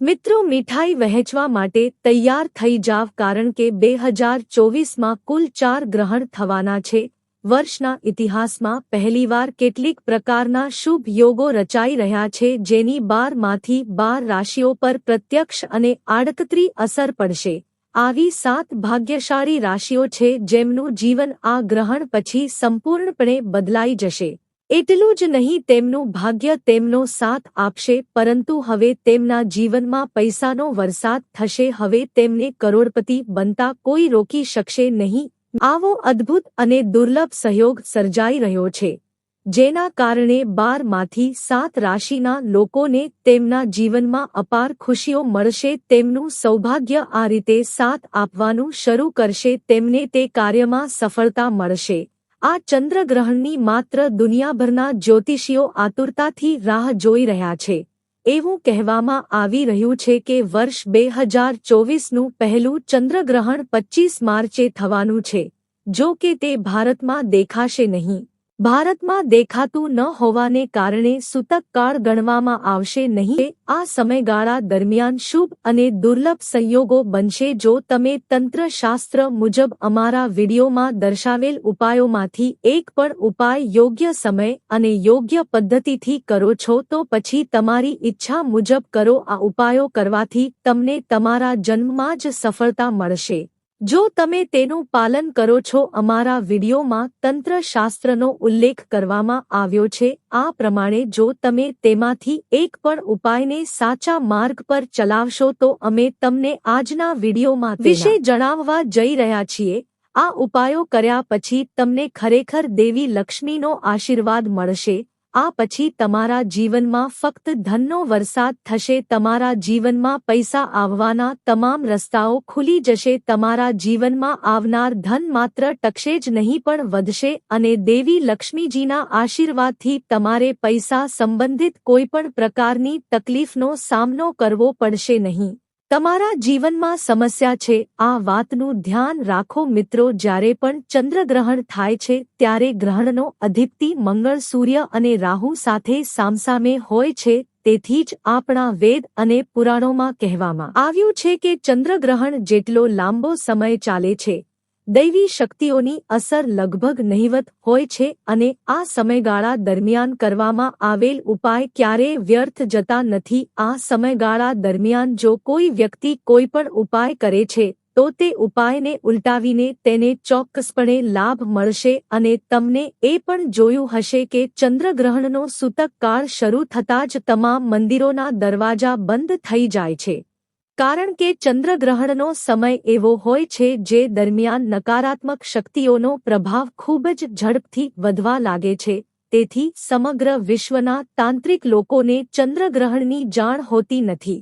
મિત્રો મીઠાઈ વહેંચવા માટે તૈયાર થઈ જાવ કારણ કે બે હજાર ચોવીસમાં કુલ ચાર ગ્રહણ થવાના છે. વર્ષના ઇતિહાસમાં પહેલીવાર કેટલીક પ્રકારના શુભ યોગો રચાઈ રહ્યા છે જેની બારમાંથી બાર રાશિઓ પર પ્રત્યક્ષ અને આડકતરી અસર પડશે. આવી સાત ભાગ્યશાળી રાશિઓ છે જેમનું જીવન આ ગ્રહણ પછી સંપૂર્ણપણે બદલાઈ જશે. એટલું જ નહીં, તેમનું ભાગ્ય તેમનો સાથ આપશે, પરંતુ હવે તેમના જીવનમાં પૈસાનો વરસાદ થશે, હવે તેમને કરોડપતિ બનતા કોઈ રોકી શકશે નહીં. આવો અદ્ભુત અને દુર્લભ સહયોગ સર્જાઈ રહ્યો છે, જેના કારણે બારમાંથી સાત રાશિના લોકોને તેમના જીવનમાં અપાર ખુશીઓ મળશે, તેમનું સૌભાગ્ય આ રીતે સાથ આપવાનું શરૂ કરશે, તેમને તે કાર્યમાં સફળતા મળશે. આ ચંદ્રગ્રહણની માત્ર દુનિયાભરના જ્યોતિષીઓ આતુરતાથી રાહ જોઈ રહ્યા છે. એવું કહેવામાં આવી રહ્યું છે કે વર્ષ બે હજાર ચોવીસનું પહેલું ચંદ્રગ્રહણ પચ્ચીસ માર્ચે થવાનું છે, જો કે તે ભારતમાં દેખાશે નહીં. ભારતમાં દેખાતું ન હોવાને કારણે સૂતક કાળ ગણવામાં આવશે નહીં. આ સમયગાળા દરમિયાન શુભ અને દુર્લભ સંયોગો બનશે. જો તમે તંત્રશાસ્ત્ર મુજબ અમારા વિડીયોમાં દર્શાવેલ ઉપાયોમાંથી એક પણ ઉપાય યોગ્ય સમય અને યોગ્ય પદ્ધતિથી કરો છો, તો પછી તમારી ઈચ્છા મુજબ કરો. આ ઉપાયો કરવાથી તમને તમારા જન્મમાં જ સફળતા મળશે. જો તમે તેનું પાલન કરો છો, અમારા વિડીયોમાં તંત્રશાસ્ત્રનો ઉલ્લેખ કરવામાં આવ્યો છે. આ પ્રમાણે જો તમે તેમાંથી એક પણ ઉપાયને સાચા માર્ગ પર ચલાવશો, તો અમે તમને આજના વિડીયોમાં વિશે જણાવવા જઈ રહ્યા છીએ. આ ઉપાયો કર્યા પછી તમને ખરેખર દેવી લક્ષ્મીનો આશીર્વાદ મળશે. આ પછી તમારા જીવનમાં ફક્ત ધનનો વરસાદ થશે, તમારા જીવનમાં પૈસા આવવાના તમામ રસ્તાઓ ખુલી જશે, તમારા જીવનમાં આવનાર ધન માત્ર ટકશે જ નહીં પણ વધશે અને દેવી લક્ષ્મીજીના આશીર્વાદથી તમારે પૈસા સંબંધિત કોઈપણ પ્રકારની તકલીફનો સામનો કરવો પડશે નહીં. તમારા જીવનમાં સમસ્યા છે, આ વાતનું ધ્યાન રાખો મિત્રો, જ્યારે પણ ચંદ્રગ્રહણ થાય છે, ત્યારે ગ્રહણનો અધિપતિ મંગળ, સૂર્ય અને રાહુ સાથે સામસામે હોય છે, તેથી જ આપણા વેદ અને પુરાણોમાં કહેવામાં આવ્યું છે કે ચંદ્રગ્રહણ જેટલો લાંબો સમય ચાલે છે દૈવી શક્તિઓની અસર લગભગ નહિવત હોય છે અને આ સમયગાળા દરમિયાન કરવામાં આવેલ ઉપાય ક્યારેય વ્યર્થ જતા નથી. આ સમયગાળા દરમિયાન જો કોઈ વ્યક્તિ કોઈ પણ ઉપાય કરે છે, તો તે ઉપાયને ઉલટાવીને તેને ચોક્કસપણે લાભ મળશે અને તમને એ પણ જોયું હશે કે ચંદ્રગ્રહણનો સૂતક કાળ શરૂ થતાં જ તમામ મંદિરોના દરવાજા બંધ થઈ જાય છે. કારણ કે ચંદ્રગ્રહણનો સમય એવો હોય છે જે દરમિયાન નકારાત્મક શક્તિઓનો પ્રભાવ ખૂબ જ ઝડપથી વધવા લાગે છે. તેથી સમગ્ર વિશ્વના તાંત્રિક લોકોને ચંદ્રગ્રહણની જાણ હોતી નથી.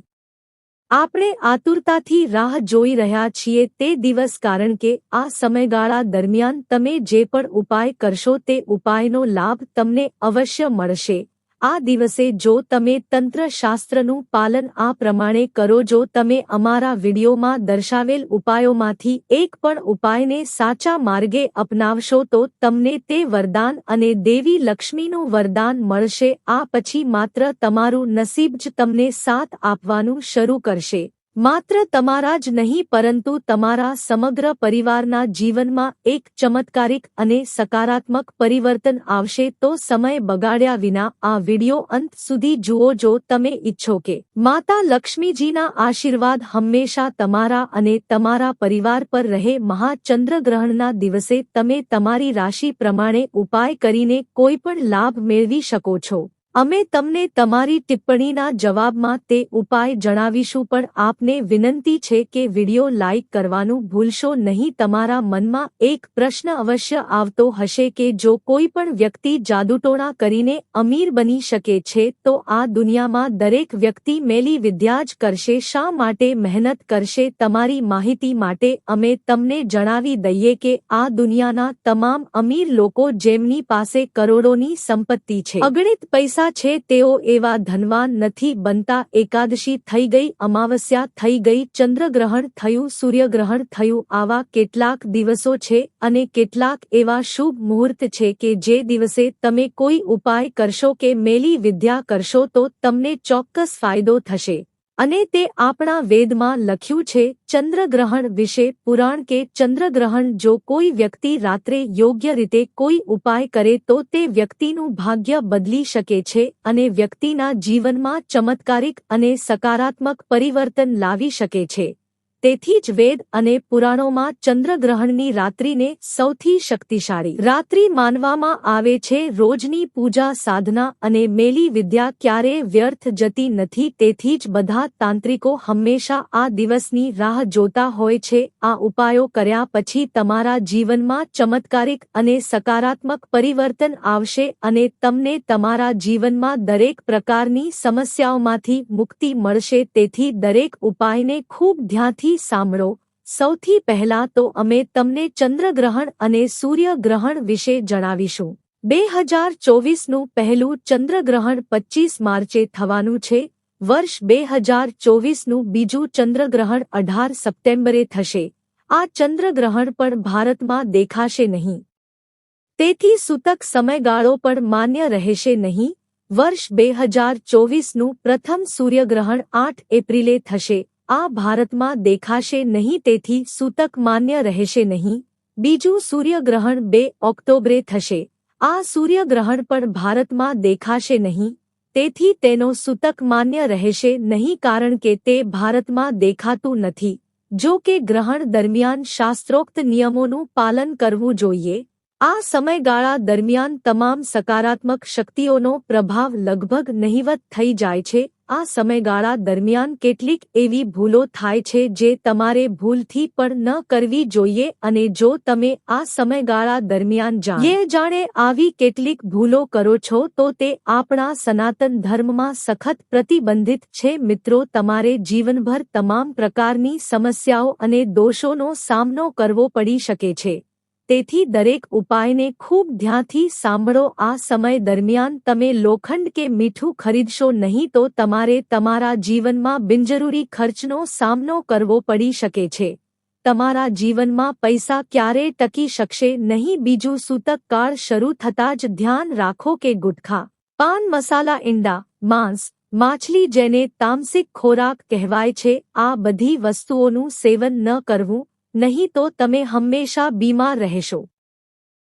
આપણે આતુરતાથી રાહ જોઈ રહ્યા છીએ તે દિવસ કારણ કે આ સમયગાળા દરમિયાન તમે જે પણ ઉપાય કરશો તે ઉપાયનો લાભ તમને અવશ્ય મળશે. આ દિવસે જો તમે તંત્રશાસ્ત્રનું પાલન આ પ્રમાણે કરો, જો તમે અમારા વિડીયોમાં દર્શાવેલ ઉપાયોમાંથી એક પણ ઉપાયને સાચા માર્ગે અપનાવશો, તો તમને તે વરદાન અને દેવી લક્ષ્મીનું વરદાન મળશે. આ પછી માત્ર તમારું નસીબ જ તમને સાથ આપવાનું શરૂ કરશે. માત્ર તમારા જ નહીં, પરંતુ તમારા સમગ્ર પરિવારના જીવનમાં એક ચમત્કારિક અને સકારાત્મક પરિવર્તન આવશે. તો સમય બગાડ્યા વિના આ વિડિયો અંત સુધી જુઓ, જો તમે ઈચ્છો કે માતા લક્ષ્મીજીના આશીર્વાદ હંમેશા તમારા અને તમારા પરિવાર પર રહે. મહાચંદ્રગ્રહણના દિવસે તમે તમારી રાશિ પ્રમાણે ઉપાય કરીને કોઈ પણ લાભ મેળવી શકો છો. અમે તમને તમારી ટિપ્પણીના જવાબમાં તે ઉપાય જણાવીશું પણ આપને વિનંતી છે કે વિડિયો લાઇક કરવાનું ભૂલશો નહીં. તમારા મનમાં એક પ્રશ્ન અવશ્ય આવતો હશે કે જો કોઈ પણ વ્યક્તિ જાદુટોણા કરીને અમીર બની શકે છે તો આ દુનિયામાં દરેક વ્યક્તિ મેલી વિદ્યા જ કરશે, શા માટે મહેનત કરશે તમારી માહિતી માટે. અમે તમને જણાવી દઈએ કે આ દુનિયાના તમામ અમીર લોકો જેમની પાસે કરોડોની સંપત્તિ છે. અગણિત પૈસા છે તેઓ એવા ધનવાન નથી બનતા, એકાદશી થઈ ગઈ, અમાવસ્યા થઈ ગઈ, ચંદ્રગ્રહણ થયું, સૂર્યગ્રહણ થયું, આવા કેટલાક દિવસો છે અને કેટલાક એવા શુભ મુહૂર્ત છે કે જે દિવસે તમે કોઈ ઉપાય કરશો કે મેલી વિદ્યા કરશો તો તમને ચોક્કસ ફાયદો થશે. અને તે આપણા વેદમાં લખ્યું છે, ચંદ્રગ્રહણ વિશે પુરાણ કે ચંદ્રગ્રહણ જો કોઈ વ્યક્તિ રાત્રે યોગ્ય રીતે કોઈ ઉપાય કરે તો તે વ્યક્તિનું ભાગ્ય બદલી શકે છે અને વ્યક્તિના જીવનમાં ચમત્કારિક અને સકારાત્મક પરિવર્તન લાવી શકે છે. તેથી જ વેદ અને પુરાણોમાં ચંદ્રગ્રહણની રાત્રિને સૌથી શક્તિશાળી રાત્રિ માનવામાં આવે છે. રોજની પૂજા, સાધના અને મેલી વિદ્યા ક્યારેય વ્યર્થ જતી નથી, તેથી જ બધા તાંત્રિકો હંમેશા આ દિવસની રાહ જોતા હોય છે. આ ઉપાયો કર્યા પછી તમારા જીવનમાં ચમત્કારિક અને સકારાત્મક પરિવર્તન આવશે અને તમને તમારા જીવનમાં દરેક પ્રકારની સમસ્યાઓમાંથી મુક્તિ મળશે. તેથી દરેક ઉપાયને ખૂબ ધ્યાનથી સાંભળો. સૌથી પહેલા તો અમે તમને ચંદ્રગ્રહણ અને સૂર્યગ્રહણ વિશે જણાવીશું. બે હજાર ચોવીસનું પહેલું ચંદ્રગ્રહણ પચીસ માર્ચે થવાનું છે. વર્ષ બે હજાર ચોવીસનું બીજું ચંદ્રગ્રહણ અઢાર સપ્ટેમ્બરે થશે. આ ચંદ્રગ્રહણ પણ ભારતમાં દેખાશે નહીં. તેથી સૂતક સમયગાળો પણ માન્ય રહેશે નહીં. વર્ષ બે હજાર ચોવીસનું પ્રથમ સૂર્યગ્રહણ આઠ એપ્રિલે થશે. આ ભારતમાં દેખાશે નહીં તેથી સૂતક માન્ય રહેશે નહીં. બીજું સૂર્યગ્રહણ બે ઓક્ટોબરે થશે. આ સૂર્યગ્રહણ પણ ભારતમાં દેખાશે નહીં. તેથી તેનો સૂતક માન્ય રહેશે નહીં કારણ કે તે ભારતમાં દેખાતું નથી. જો કે ગ્રહણ દરમિયાન શાસ્ત્રોક્ત નિયમોનું પાલન કરવું જોઈએ. આ સમયગાળા દરમિયાન તમામ સકારાત્મક શક્તિઓનો પ્રભાવ લગભગ નહિવત થઈ જાય છે. આ સમયગાળા દરમિયાન કેટલીક એવી ભૂલો થાય છે જે તમારે ભૂલથી પણ ન કરવી જોઈએ અને જો તમે આ સમયગાળા દરમિયાન જાણે જાણે આવી કેટલીક ભૂલો કરો છો તો તે આપણા સનાતન ધર્મમાં સખત પ્રતિબંધિત છે. મિત્રો, તમારે જીવનભર તમામ પ્રકારની સમસ્યાઓ અને દોષોનો સામનો કરવો પડી શકે છે. તેથી દરેક ઉપાયને ખૂબ ધ્યાનથી સાંભળો. આ સમય દરમિયાન તમે લોખંડ કે મીઠું ખરીદશો નહીં તો તમારે તમારા જીવનમાં બિનજરૂરી ખર્ચનો સામનો કરવો પડી શકે છે. તમારા જીવનમાં પૈસા ક્યારેય ટકી શકશે નહીં બીજું સૂતક કાળ શરૂ થતાં જ ધ્યાન રાખો કે ગુટખા, પાન મસાલા ઈંડા, માંસ, માછલી જેને તામસિક ખોરાક કહેવાય છે, આ બધી વસ્તુઓનું સેવન ન કરવું. નહીં તો તમે હંમેશા બીમાર રહેશો.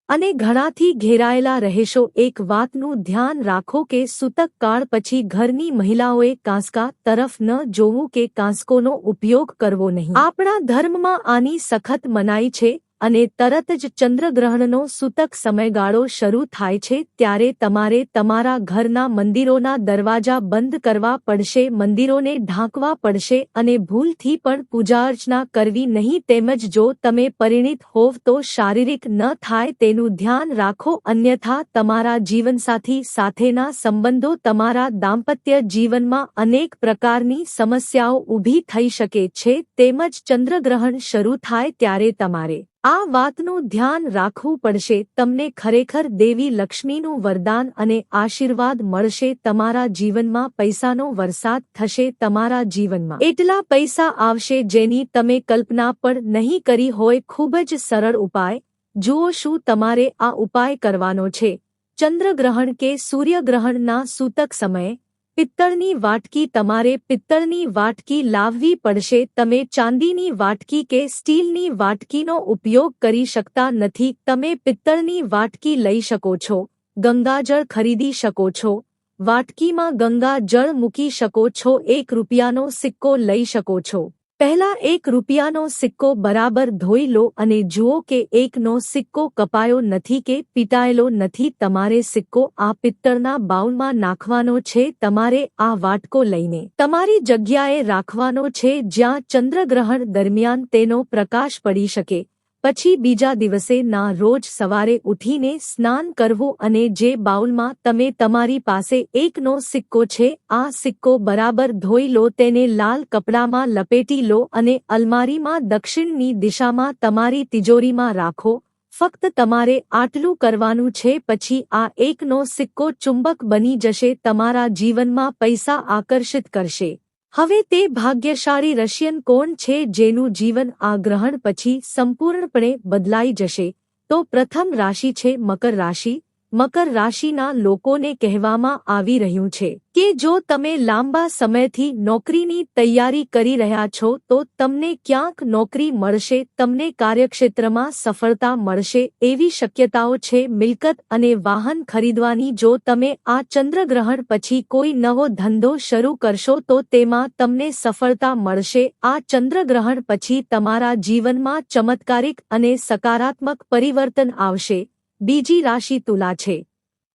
અને ઘણાથી ઘેરાયેલા રહેશો. એક વાતનું ધ્યાન રાખો કે સૂતક કાળ પછી ઘરની મહિલાઓએ કાંસકા તરફ ન જોવું કે કાંસકોનો ઉપયોગ કરવો નહીં. આપણા ધર્મમાં આની સખત મનાઈ છે. અને તરત જ ચંદ્રગ્રહણનો સૂતક સમયગાળો શરૂ થાય છે ત્યારે તમારે તમારા ઘરના મંદિરોના દરવાજા બંધ કરવા પડશે, મંદિરોને ઢાંકવા પડશે અને ભૂલથી પણ પૂજા અર્ચના કરવી નહીં. તેમજ જો તમે પરિણિત હોવ તો શારીરિક ન થાય તેનું ધ્યાન રાખો, અન્યથા તમારા જીવનસાથી સાથેના સંબંધો તમારા દાંપત્ય જીવનમાં અનેક પ્રકારની સમસ્યાઓ ઊભી થઈ શકે છે. તેમજ ચંદ્રગ્રહણ શરૂ થાય ત્યારે તમારે આ વાતનું ધ્યાન રાખવું પડશે, તમને ખરેખર દેવી લક્ષ્મીનું વરદાન અને આશીર્વાદ મળશે, તમારા જીવનમાં પૈસાનો વરસાદ થશે, તમારા જીવનમાં. એટલા પૈસા આવશે જેની તમે કલ્પના પણ નહીં કરી હોય, ખૂબ જ સરળ ઉપાય. જુઓ શું તમારે આ ઉપાય કરવાનો છે. ચંદ્રગ્રહણ કે સૂર્યગ્રહણના સૂતક સમયે પિત્તળની વાટકી તમારે પિત્તળની વાટકી લાવવી પડશે. તમે ચાંદીની વાટકી કે સ્ટીલની વાટકીનો ઉપયોગ કરી શકતા નથી. તમે પિત્તળની વાટકી લઈ શકો છો, ગંગાજળ ખરીદી શકો છો, વાટકીમાં ગંગા જળ મૂકી શકો છો, એક રૂપિયાનો સિક્કો લઈ શકો છો. પહેલા એક રૂપિયાનો સિક્કો બરાબર ધોઈ લો અને જુઓ કે એકનો સિક્કો કપાયો નથી કે પીટાયેલો નથી. તમારે સિક્કો આ પિત્તળના બાઉલમાં નાખવાનો છે. તમારે આ વાટકો લઈને તમારી જગ્યાએ રાખવાનો છે જ્યાં ચંદ્રગ્રહણ દરમિયાન તેનો પ્રકાશ પડી શકે. પછી બીજા દિવસે ના રોજ સવારે ઉઠીને સ્નાન કરવું અને જે બાઉલમાં તમે તમારી પાસે એકનો સિક્કો છે, આ સિક્કો બરાબર ધોઈ લો, તેને લાલ કપડામાં લપેટી લો અને અલમારીમાં દક્ષિણની દિશામાં તમારી તિજોરીમાં રાખો. ફક્ત તમારે આટલું કરવાનું છે, પછી આ એકનો સિક્કો ચુંબક બની જશે, તમારા જીવનમાં પૈસા આકર્ષિત કરશે. હવે તે ભાગ્યશાળી રશિયન કોણ છે જેનું જીવન આ ગ્રહણ પછી સંપૂર્ણપણે બદલાઈ જશે? તો પ્રથમ રાશિ છે મકર રાશિ. મકર રાશિના લોકોને કહેવામાં આવી રહ્યું છે કે જો તમે લાંબા સમયથી નોકરીની તૈયારી કરી રહ્યા છો, તો તમને ક્યાંક નોકરી મળશે, તમને કાર્યક્ષેત્રમાં સફળતા મળશે એવી શક્યતાઓ છે. મિલકત અને વાહન ખરીદવાની જો તમે આ ચંદ્રગ્રહણ પછી કોઈ નવો ધંધો શરૂ કરશો, તો તેમાં તમને સફળતા મળશે. આ ચંદ્રગ્રહણ પછી તમારા જીવનમાં ચમત્કારિક અને સકારાત્મક પરિવર્તન આવશે. બીજી રાશિ તુલા છે.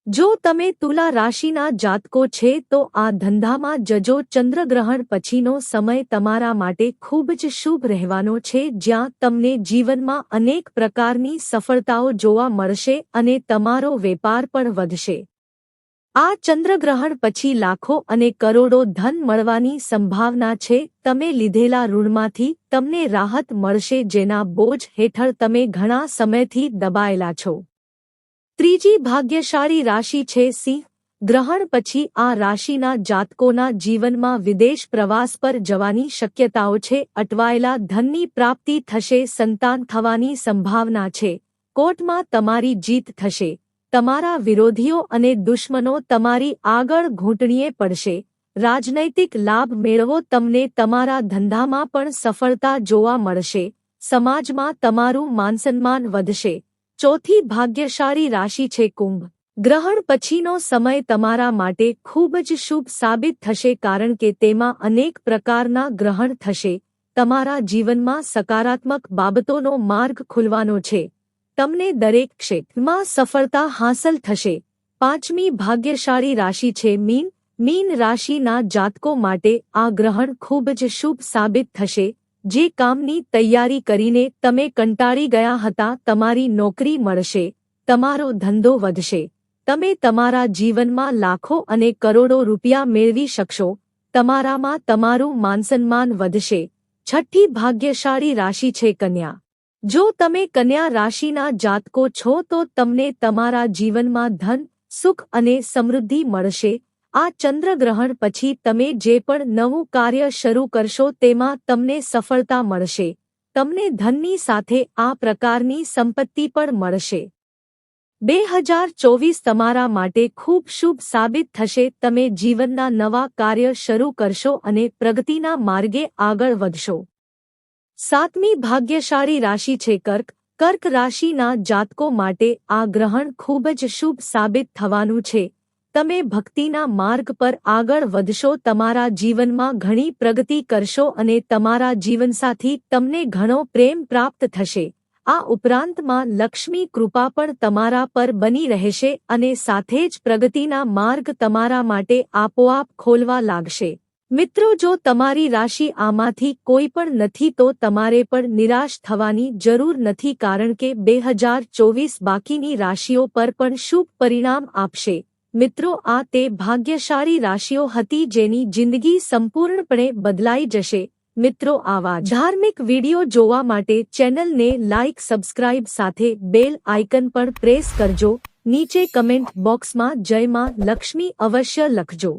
જો તમે તુલા રાશિના જાતકો છે, તો આ ધંધામાં જજો ચંદ્રગ્રહણ પછીનો સમય તમારા માટે ખૂબ જ શુભ રહેવાનો છે, જ્યાં તમને જીવનમાં અનેક પ્રકારની સફળતાઓ જોવા મળશે અને તમારો વેપાર પણ વધશે. આ ચંદ્રગ્રહણ પછી લાખો અને કરોડો ધન મળવાની સંભાવના છે, તમે લીધેલા ઋણમાંથી તમને રાહત મળશે, જેના બોજ હેઠળ તમે ઘણા સમયથી દબાયેલા છો. ત્રીજી ભાગ્યશાળી રાશિ છે સિંહ. ગ્રહણ પછી આ રાશિના જાતકોના જીવનમાં વિદેશ પ્રવાસ પર જવાની શક્યતાઓ છે. અટવાયેલા ધનની પ્રાપ્તિ થશે, સંતાન થવાની સંભાવના છે. કોર્ટમાં તમારી જીત થશે. તમારા વિરોધીઓ અને દુશ્મનો તમારી આગળ ઘૂંટણીએ પડશે. રાજનૈતિક લાભ મેળવો, તમને તમારા ધંધામાં પણ સફળતા જોવા મળશે. સમાજમાં તમારું માનસન્માન વધશે. ચોથી ભાગ્યશાળી રાશિ છે કુંભ. ગ્રહણ પછીનો સમય તમારા માટે ખૂબ જ શુભ સાબિત થશે કારણ કે તેમાં અનેક પ્રકારના ગ્રહણ થશે. તમારા જીવનમાં સકારાત્મક બાબતોનો માર્ગ ખુલવાનો છે. તમને દરેક ક્ષેત્રમાં સફળતા હાંસલ થશે. પાંચમી ભાગ્યશાળી રાશિ છે મીન. મીન રાશિના જાતકો માટે આ ગ્રહણ ખૂબ જ શુભ સાબિત થશે. જે કામની તૈયારી કરીને તમે કંટાળી ગયા હતા, તમારી નોકરી મળશે, તમારો ધંધો વધશે, તમે તમારા જીવનમાં લાખો અને કરોડો રૂપિયા મેળવી શકશો, તમારામાં તમારું માનસન્માન વધશે. છઠ્ઠી ભાગ્યશાળી રાશિ છે કન્યા. જો તમે કન્યા રાશિના જાતકો છો તો તમને તમારા જીવનમાં ધન, સુખ અને સમૃદ્ધિ મળશે. આ ચંદ્રગ્રહણ પછી તમે જે પણ નવું કાર્ય શરૂ કરશો તેમાં તમને સફળતા મળશે. તમને ધનની સાથે આ પ્રકારની સંપત્તિ પણ મળશે. બે હજાર ચોવીસ તમારા માટે ખૂબ શુભ સાબિત થશે. તમે જીવનના નવા કાર્ય શરૂ કરશો અને પ્રગતિના માર્ગે આગળ વધશો. સાતમી ભાગ્યશાળી રાશિ છે કર્ક. કર્ક રાશિના જાતકો માટે આ ગ્રહણ ખૂબ જ શુભ સાબિત થવાનું છે. તમે ભક્તિના માર્ગ પર આગળ વધશો, તમારા જીવનમાં ઘણી પ્રગતિ કરશો અને તમારા જીવનસાથી તમને ઘણો પ્રેમ પ્રાપ્ત થશે. આ ઉપરાંતમાં લક્ષ્મી કૃપા પણ તમારા પર બની રહેશે અને સાથે જ પ્રગતિના માર્ગ તમારા માટે આપોઆપ ખોલવા લાગશે. મિત્રો, જો તમારી રાશિ આમાંથી કોઈ પણ નથી, તો તમારે પણ નિરાશ થવાની જરૂર નથી, કારણ કે બે હજાર ચોવીસ બાકીની રાશિઓ પર પણ શુભ પરિણામ આપશે. મિત્રો, આ તે ભાગ્યશાળી રાશિઓ હતી જેની જિંદગી સંપૂર્ણપણે બદલાઈ જશે. મિત્રો, આવા ધાર્મિક વિડિયો જોવા માટે ચેનલને લાઇક સબસ્ક્રાઇબ સાથે બેલ આઇકન પણ પ્રેસ કરજો. નીચે કમેન્ટ બોક્સમાં જય માં લક્ષ્મી અવશ્ય લખજો.